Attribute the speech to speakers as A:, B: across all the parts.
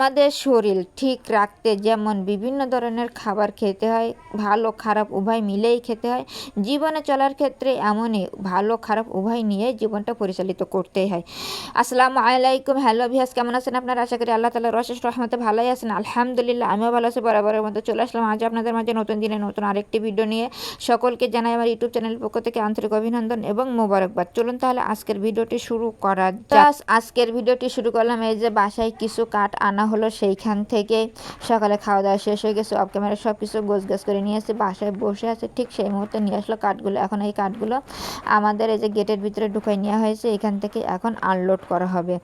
A: আমাদের শরীর ঠিক রাখতে যেমন বিভিন্ন ধরনের খাবার খেতে হয় ভালো খারাপ উভয় মিলেই খেতে হয়। জীবনে চলার ক্ষেত্রে এমনই ভালো খারাপ উভয় নিয়ে জীবনটা পরিচালিত করতেই হয়। আসসালামু আলাইকুম হ্যালো ভিয়াস কেমন আছেন আপনারা? আশা করি আল্লাহ তালা রশেষ রহমতে ভালোই আছেন। আলহামদুলিল্লাহ আমিও ভালো আছি বরাবরের মধ্যে চলে আসলাম আজ আপনাদের মাঝে নতুন দিনে নতুন আরেকটি ভিডিও নিয়ে। সকলকে জানাই আমার ইউটিউব চ্যানেলের পক্ষ থেকে আন্তরিক অভিনন্দন এবং মোবারকবাদ। চলুন তাহলে আজকের ভিডিওটি শুরু করা যাক। আজকের ভিডিওটি শুরু করলাম এই যে বাসায় কিছু কাঠ আনা হলো সেইখান থেকে সকালে খাওয়া দাওয়া শেষ হয়ে গেছে অফ ক্যামেরা সব কিছু গোছ গাছ করে নিয়ে এসে বাসায় বসে আছে। ঠিক সেই মুহূর্তে নিয়ে আসলো কাঠগুলো। এখন এই কাঠগুলো আমাদের এই যে গেটের ভিতরে ঢুকাই নেওয়া হয়েছে, এখান থেকে এখন আনলোড করা হবে।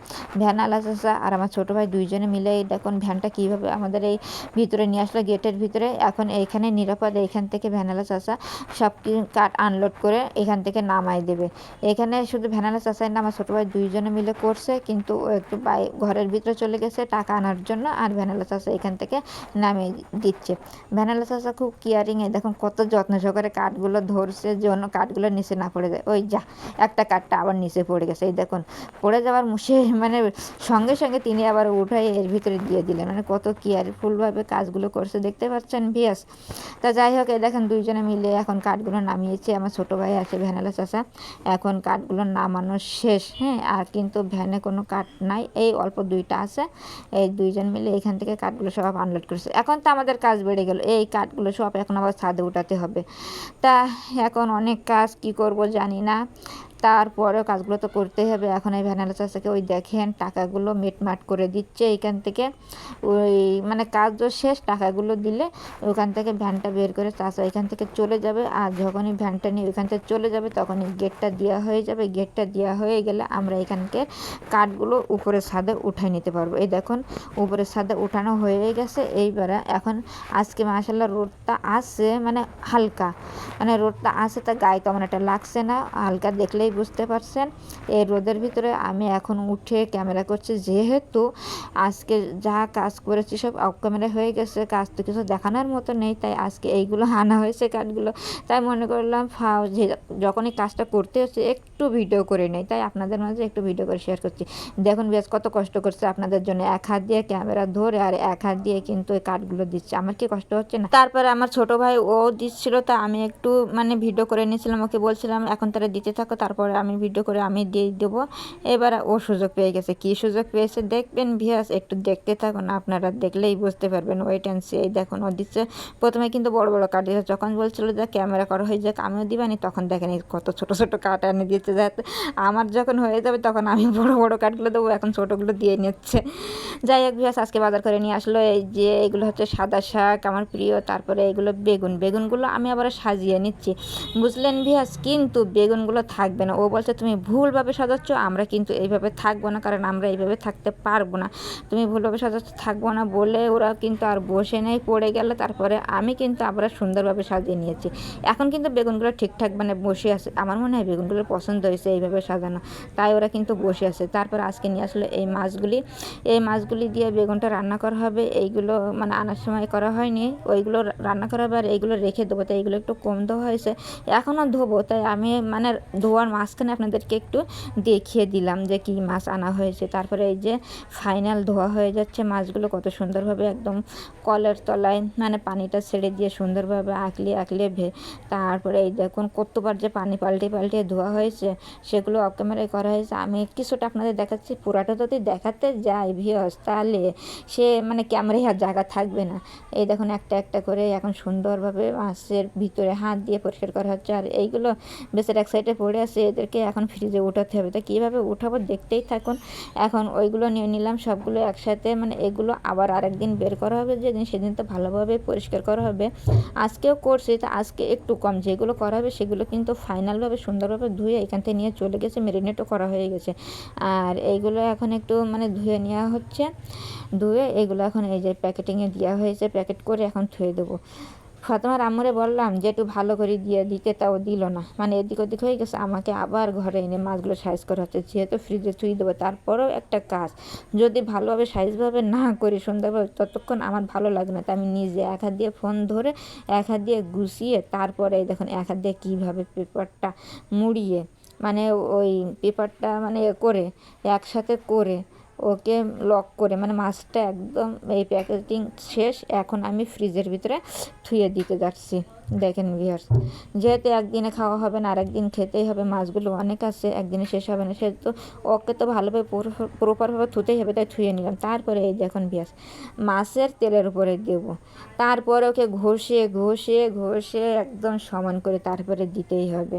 A: ভ্যান আলা চাষা আর আমার ছোটো ভাই দুইজনে মিলে দেখুন ভ্যানটা কীভাবে আমাদের এই ভিতরে নিয়ে আসলো গেটের ভিতরে। এখন এইখানে নিরাপদ এখান থেকে ভ্যানালা চাষা সব কাঠ আনলোড করে এখান থেকে নামাই দেবে। এখানে শুধু ভ্যানালা চাষাই না, আমার ছোটো ভাই দুইজনে মিলে করছে, কিন্তু একটু বাই, ঘরের ভিতরে চলে গেছে, টাকা আনার জন্য আর ভ্যানালা চাষা এখান থেকে নামিয়ে দিচ্ছে। ভ্যানালা চাষা খুব কেয়ারিংয়ে দেখুন কত যত্ন সহকারে কাঠগুলো ধরছে যেন কাঠগুলো নিচে না পড়ে যায়। ওই যা, একটা কাঠটা আবার নিচে পড়ে গেছে। এই দেখুন, পড়ে যাওয়ার মুশে মানে সঙ্গে সঙ্গে তিনি আবার উঠাই এর ভিতরে দিয়ে দিলেন। মানে কত কেয়ারফুলভাবে কাজগুলো করছে, দেখতে পাচ্ছেন ভিয়াস তা যাই হোক, এই দেখেন দুইজনে মিলে এখন কাঠগুলো নামিয়েছে। আমার ছোটো ভাই আছে ভ্যানালা চাষা এখন কাঠগুলো নামানো শেষ। হ্যাঁ আর কিন্তু ভ্যানে কোনো কাঠ নাই। এই অল্প দুইটা আছে। এই দুইজন মিলে এখান থেকে কাঠগুলো সব আনলোড করেছে। এখন তো আমাদের কাজ বেড়ে গেল। এই কাঠগুলো সব এখন আবার ছাদে উঠাতে হবে। তা এখন অনেক কাজ কি করব জানি না। তারপরেও কাজগুলো তো করতেই হবে। এখন এই ভ্যানালা চাষাকে ওই দেখেন, টাকাগুলো মেটমাট করে দিচ্ছে এইখান থেকে। ওই মানে কাজ শেষ, টাকাগুলো দিলে ওখান থেকে ভ্যানটা বের করে চাষা এখান থেকে চলে যাবে। আর যখনই ভ্যানটা নিয়ে ওইখান থেকে চলে যাবে, তখনই গেটটা দেওয়া হয়ে যাবে। গেটটা দেওয়া হয়ে গেলে আমরা এখানকে কাঠগুলো উপরে ছাদে উঠাই নিতে পারব। এই দেখুন উপরে ছাদে উঠানো হয়ে গেছে। এইবারে এখন আজকে মাসাল্লাহ রোদটা আসছে মানে হালকা। মানে রোদটা আসে তা গায়ে তেমন একটা লাগছে না। হালকা দেখলেই বুঝতে পারছেন। এই রোদের ভিতরে আমি এখন উঠে ক্যামেরা করছি, যেহেতু আজকে যা কাজ করেছি সব অফ ক্যামেরা হয়ে গেছে, কাজ তো কিছু দেখানোর মতো নেই, তাই আজকে এইগুলো আনা হয়েছে কাঠগুলো তাই মনে করলাম, ফাও, যে যখনই কাজটা করতে হচ্ছে, একটু ভিডিও করে নেই। তাই আপনাদের মাঝে একটু ভিডিও করে শেয়ার করছি। দেখুন বেশ কত কষ্ট করছে আপনাদের জন্য। এক হাত দিয়ে ক্যামেরা ধরে আর এক হাত দিয়ে কিন্তু এই কাঠগুলো দিচ্ছে। আমার কি কষ্ট হচ্ছে না? তারপরে আমার ছোট ভাই ও দিচ্ছিল, তা আমি একটু মানে ভিডিও করে নিয়েছিলাম। ওকে বলছিলাম, এখন তারা দিতে থাকো, তারপরে আমি ভিডিও করে আমি দিয়ে দেবো। এবার ও সুযোগ পেয়ে গেছে। কি সুযোগ পেয়েছে দেখবেন ভিয়াস একটু দেখতে থাকুন, আপনারা দেখলেই বুঝতে পারবেন। ওয়েট অ্যান্ড সি এই দেখুন, ও দিচ্ছে। প্রথমে কিন্তু বড় বড় কাঠ দিচ্ছে যখন বলছিল যে ক্যামেরা করা হয়ে যাক, আমিও দিবানি, তখন দেখেন কত ছোট ছোট কাঠ এনে দিচ্ছে যাতে আমার যখন হয়ে যাবে, তখন আমি বড় বড় কাঠগুলো দেবো। এখন ছোটোগুলো দিয়ে নিচ্ছে। যাই হোক ভিয়াস আজকে বাজার করে নিয়ে আসলো। এই যে এগুলো হচ্ছে সাদা শাক আমার প্রিয়। তারপরে এগুলো বেগুন। বেগুনগুলো আমি আবার সাজিয়ে নিচ্ছি। বুঝলেন ভিয়াস কিন্তু বেগুনগুলো থাকবে না। ও বলছে, তুমি ভুলভাবে সাজাচ্ছ, আমরা কিন্তু এইভাবে থাকব না, কারণ আমরা এইভাবে থাকতে পারব না। তুমি ভুলভাবে সাজাচ্ছ, থাকব না বলে ওরা কিন্তু আর বসে নেই, পড়ে গেল। তারপরে আমি কিন্তু আবার সুন্দরভাবে সাজিয়ে নিয়েছি। এখন কিন্তু বেগুনগুলো ঠিকঠাক মানে বসে আছে। আমার মনে হয় বেগুনগুলো পছন্দ হয়েছে এইভাবে সাজানো। তাই ওরা কিন্তু বসে আছে। তারপর আজকে নিয়ে আসলো এই মাছগুলি। এই মাছগুলি দিয়ে বেগুনটা রান্না করা হবে। এইগুলো মানে আনার সময় করা হয়নি। ওইগুলো রান্না করা হবে আর এইগুলো রেখে দেবো। তাই এইগুলো একটু কম দেওয়া হয়েছে। এখনও ধোবো। তাই আমি মানে ধোয়ার মাঝখানে আপনাদেরকে একটু দেখিয়ে দিলাম যে কি মাছ আনা হয়েছে। তারপরে এই যে ফাইনাল ধোয়া হয়ে যাচ্ছে মাছগুলো কত সুন্দরভাবে একদম কলের তলায় মানে পানিটা ছেড়ে দিয়ে সুন্দরভাবে আঁকলে আঁকলে ভে, তারপরে এই দেখুন কতবার যে পানি পাল্টে পাল্টে ধোয়া হয়েছে, সেগুলো অফ ক্যামেরায় করা হয়েছে। আমি কিছুটা আপনাদের দেখাচ্ছি, পুরাটা যদি দেখাতে যাই ভিওস তাহলে সে মানে ক্যামেরায় আর জায়গা থাকবে না। এই দেখুন একটা একটা করে এখন সুন্দরভাবে মাছের ভিতরে হাত দিয়ে পরিষ্কার করা হচ্ছে, আর এইগুলো বেশের এক সাইডে পড়ে আছে এদেরকে এখন ফ্রিজে উঠাতে হবে। তো কীভাবে উঠাবো দেখতেই থাকুন। এখন ওইগুলো নিয়ে নিলাম, সবগুলো একসাথে মানে এগুলো আবার আরেকদিন বের করা হবে যেদিন, সেদিন তো ভালোভাবে পরিষ্কার করা হবে। আজকেও করছি, তো আজকে একটু কম। যেগুলো করা হবে সেগুলো কিন্তু ফাইনালভাবে সুন্দরভাবে ধুয়ে এখান থেকে নিয়ে চলে গেছে মেরিনেটও করা হয়ে গেছে। আর এইগুলো এখন একটু মানে ধুয়ে নেওয়া হচ্ছে। ধুয়ে এগুলো এখন এই যে প্যাকেটিংয়ে দেওয়া হয়েছে প্যাকেট করে এখন ধুয়ে দেবো। ফাতেমার আম্মুরে বললাম যে, একটু ভালো করে দিয়ে দিতে। তাও দিল না। মানে এদিক ওদিক হয়ে গেছে। আমাকে আবার ঘরে এনে মাছগুলো সাইজ করা হচ্ছে যেহেতু ফ্রিজে থুই দেবো, তারপরেও একটা কাজ। যদি ভালোভাবে সাইজভাবে না করি সুন্দরভাবে ততক্ষণ আমার ভালো লাগে না। তাই আমি নিজে এক হাত দিয়ে ফোন ধরে, এক হাত দিয়ে গুছিয়ে, তারপরে দেখুন, এক হাত দিয়ে কীভাবে পেপারটা মুড়িয়ে মানে ওই পেপারটা মানে করে, একসাথে করে ওকে লক করে মানে মাছটা একদম এই প্যাকেজিং শেষ, এখন আমি ফ্রিজের ভিতরে থুয়ে দিতে যাচ্ছি। দেখেন ভিয়ার্স যেহেতু একদিনে খাওয়া হবে না আর একদিন খেতেই হবে, মাছগুলো অনেক আছে, একদিনে শেষ হবে না, সেহেতু ওকে তো ভালোভাবে প্রপারভাবে থুতেই হবে, তাই থুয়ে নিলাম। তারপরে এই দেখুন ভিয়ার্স মাছের তেলের উপরে দেব। তারপরে ওকে ঘষে ঘষে ঘষে একদম সমান করে তারপরে দিতেই হবে।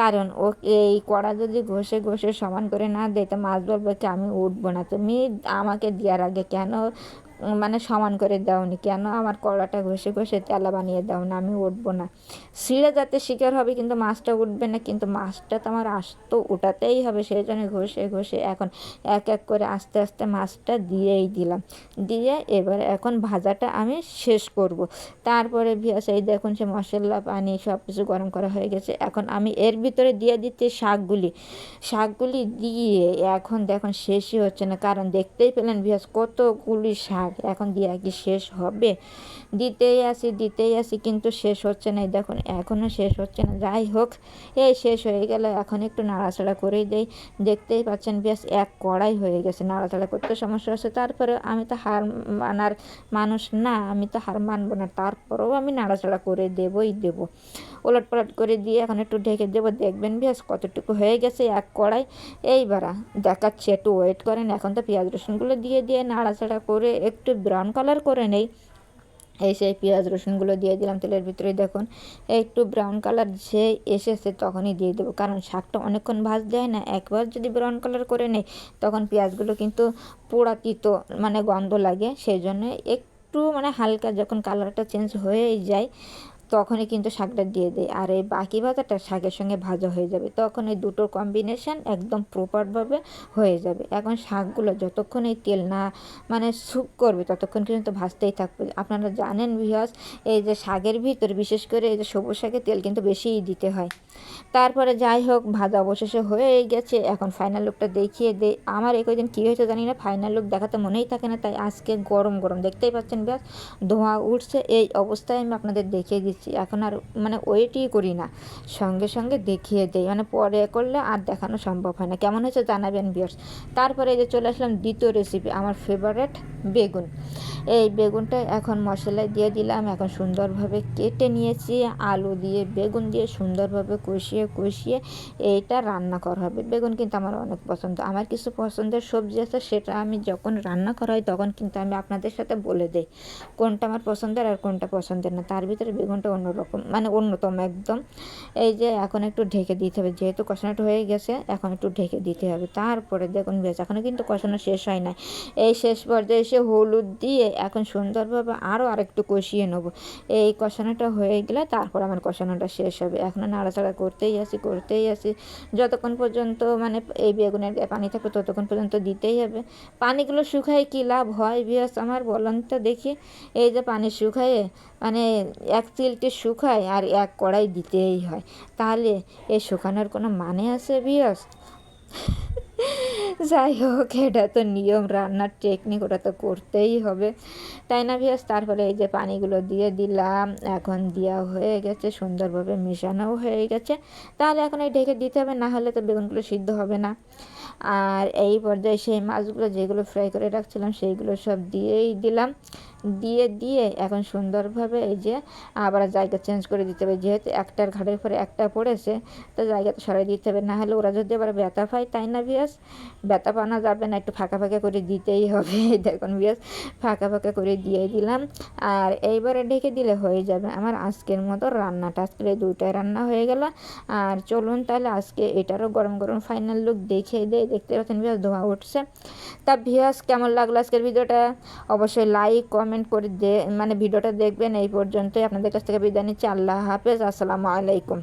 A: কারণ ও এই কড়া যদি ঘষে ঘষে সমান করে না দেয়, তো মাছ বলবে কি, আমি উঠবো না। তুমি আমাকে দেওয়ার আগে কেন মানে সমান করে দাওনি। কেন? আমার কড়াটা ঘষে ঘষে তেলা বানিয়ে দাও না আমি উঠবো না। ছিঁড়ে যাতে শিকার হবে কিন্তু মাছটা উঠবে না, কিন্তু মাছটা তো আমার আসতো উঠাতেই হবে সেই জন্য ঘষে ঘষে এখন এক এক করে আস্তে আস্তে মাছটা দিয়েই দিলাম। দিয়ে এবার এখন ভাজাটা আমি শেষ করব। তারপরে ভিয়াস, এই দেখুন সে মশলা, পানি সব কিছু গরম করা হয়ে গেছে। এখন আমি এর ভিতরে দিয়ে দিচ্ছি শাকগুলি। শাকগুলি দিয়ে এখন দেখুন শেষই হচ্ছে না। কারণ দেখতেই পেলেন ভিয়াস, কতগুলি শাক এখন দিয়ে কি শেষ হবে। দিতেই আসি দিতেই আসি, কিন্তু শেষ হচ্ছে না। দেখুন এখনও শেষ হচ্ছে না। যাই হোক, এই শেষ হয়ে গেলে। এখন একটু নাড়াচাড়া করেই দেই। দেখতেই পাচ্ছেন বেশ এক কড়াই হয়ে গেছে নাড়াচাড়া করতে। সমস্যা হচ্ছে তারপরে আমি তো হার মানার মানুষ না, আমি তো হার মানবো না। তারপরেও আমি নাড়াচাড়া করে দেবই দেব। ওলট পালট করে দিয়ে এখন একটু ঢেকে দেবো। দেখবেন বেশ কতটুকু হয়ে গেছে এক কড়াই। এইবার দেখাচ্ছি, একটু ওয়েট করেন। এখন তো পেঁয়াজ রসুনগুলো দিয়ে দিয়ে নাড়াচাড়া করে একটু ব্রাউন কালার করে নেই। এই সেই পেঁয়াজ রসুনগুলো দিয়ে দিলাম তেলের ভিতরে। দেখুন, একটু ব্রাউন কালার যে এসেছে তখনই দিয়ে দেবো। কারণ শাকটা অনেকক্ষণ ভাজ দেয় না, একবার যদি ব্রাউন কালার করে নেই, তখন পেঁয়াজগুলো কিন্তু পোড়া তিতো মানে গন্ধ লাগে। সেই জন্য একটু মানে হালকা যখন কালারটা চেঞ্জ হয়ে যায় তখনই কিন্তু শাকটা দিয়ে দেয় আর এই বাকি ভাজাটা শাকের সঙ্গে ভাজা হয়ে যাবে। তখন এই দুটোর কম্বিনেশান একদম প্রপারভাবে হয়ে যাবে। এখন শাকগুলো যতক্ষণ এই তেল না মানে স্যুপ করবে, ততক্ষণ কিন্তু ভাজতেই থাকবে। আপনারা জানেন ভিহস এই যে শাকের ভিতর, বিশেষ করে এই যে সবুজ শাকের তেল কিন্তু বেশিই দিতে হয়। তারপরে যাই হোক, ভাজা অবশেষে হয়ে গেছে। এখন ফাইনাল লুকটা দেখিয়ে দেয় আমার এই কদিন কী হয়েছে জানি না। ফাইনাল লুক দেখাতে মনেই থাকে না। তাই আজকে গরম গরম, দেখতেই পাচ্ছেন ব্যাস ধোঁয়া উঠছে। এই অবস্থায় আমি আপনাদের দেখিয়ে দিচ্ছি। এখন আর মানে ওয়েটই করি না। সঙ্গে সঙ্গে দেখিয়ে দেই। মানে পরে করলে আর দেখানো সম্ভব হয় না। কেমন হয়েছে জানাবেন বিয়ার্স তারপরে এই যে চলে আসলাম দ্বিতীয় রেসিপি আমার ফেভারেট বেগুন। এই বেগুনটা এখন মশলায় দিয়ে দিলাম। এখন সুন্দরভাবে কেটে নিয়েছি। আলু দিয়ে বেগুন দিয়ে সুন্দরভাবে কষিয়ে কষিয়ে এইটা রান্না করা হবে। বেগুন কিন্তু আমার অনেক পছন্দ। আমার কিছু পছন্দের সবজি আছে, সেটা আমি যখন রান্না করা হয় তখন কিন্তু আমি আপনাদের সাথে বলে দিই। কোনটা আমার পছন্দের আর কোনটা পছন্দের না। তার ভিতরে বেগুনটা অন্যরকম মানে অন্যতম একদম। এই যে এখন একটু ঢেকে দিতে হবে, যেহেতু কষানোটা হয়ে গেছে, এখন একটু ঢেকে দিতে হবে। তারপরে দেখুন বেশ এখনও কিন্তু কষানো শেষ হয় না এই শেষ পর্যায়ে এসে হলুদ দিয়ে এখন সুন্দরভাবে আরও আরেকটু কষিয়ে নেব। এই কষানোটা হয়ে গেলে তারপর আমার কষানোটা শেষ হবে। এখনও নাড়াচাড়া করতেই আসি করতেই আসি যতক্ষণ পর্যন্ত মানে এই বেগুনের পানি থাকবে, ততক্ষণ পর্যন্ত দিতেই হবে। পানিগুলো শুকায় কী লাভ হয় বিয়াস আমার বলন তো দেখি। এই যে পানি শুকায়ে মানে এক চিলটে শুকায় আর এক কড়াই দিতেই হয়। তাহলে এ শুকানোর কোনো মানে আছে বিয়াস যাই হোক এটা তো নিয়ম, রান্নার টেকনিক ওটা তো করতেই হবে। তাই না ভিয়াস? তারপরে এই যে পানিগুলো দিয়ে দিলাম, এখন দেওয়া হয়ে গেছে, সুন্দরভাবে মেশানোও হয়ে গেছে। তাহলে এখন এই ঢেকে দিতে হবে, না হলে তো বেগুনগুলো সিদ্ধ হবে না। আর এই পর্যায়ে সেই মাছগুলো যেগুলো ফ্রাই করে রাখছিলাম, সেইগুলো সব দিয়েই দিলাম। দিয়ে দিয়ে এখন সুন্দরভাবে এই যে আবার জায়গা চেঞ্জ করে দিতে হবে। যেহেতু একটার ঘাটের পরে একটা পড়েছে, তো জায়গাটা সরাই দিতে হবে। না হলে ওরা যদি আবার ব্যথা পায়, তাই না বিয়াস, ব্যথা পানো যাবে না, একটু ফাঁকা ফাঁকা করে দিতেই হবে, দেখুন বিয়াস, ফাঁকা ফাঁকা করে দিয়ে দিলাম। আর এইবারে ঢেকে দিলে হয়ে যাবে আমার আজকের মতো রান্নাটা। আজকের এই দুইটাই রান্না হয়ে গেল। আর চলুন তাহলে আজকে এটারও গরম গরম ফাইনাল লুক দেখে দেয় দেখতে পাচ্ছেন বিয়াস, ধোঁয়া উঠছে। তা ভিয়াস কেমন লাগল আজকের ভিডিওটা? অবশ্যই লাইক কমেন্ট করে দে মানে ভিডিওটা দেখবেন। এই পর্যন্তই। আপনাদের কাছ থেকে বিদায় নিচ্ছি। আল্লাহ হাফেজ। আসসালামু আলাইকুম।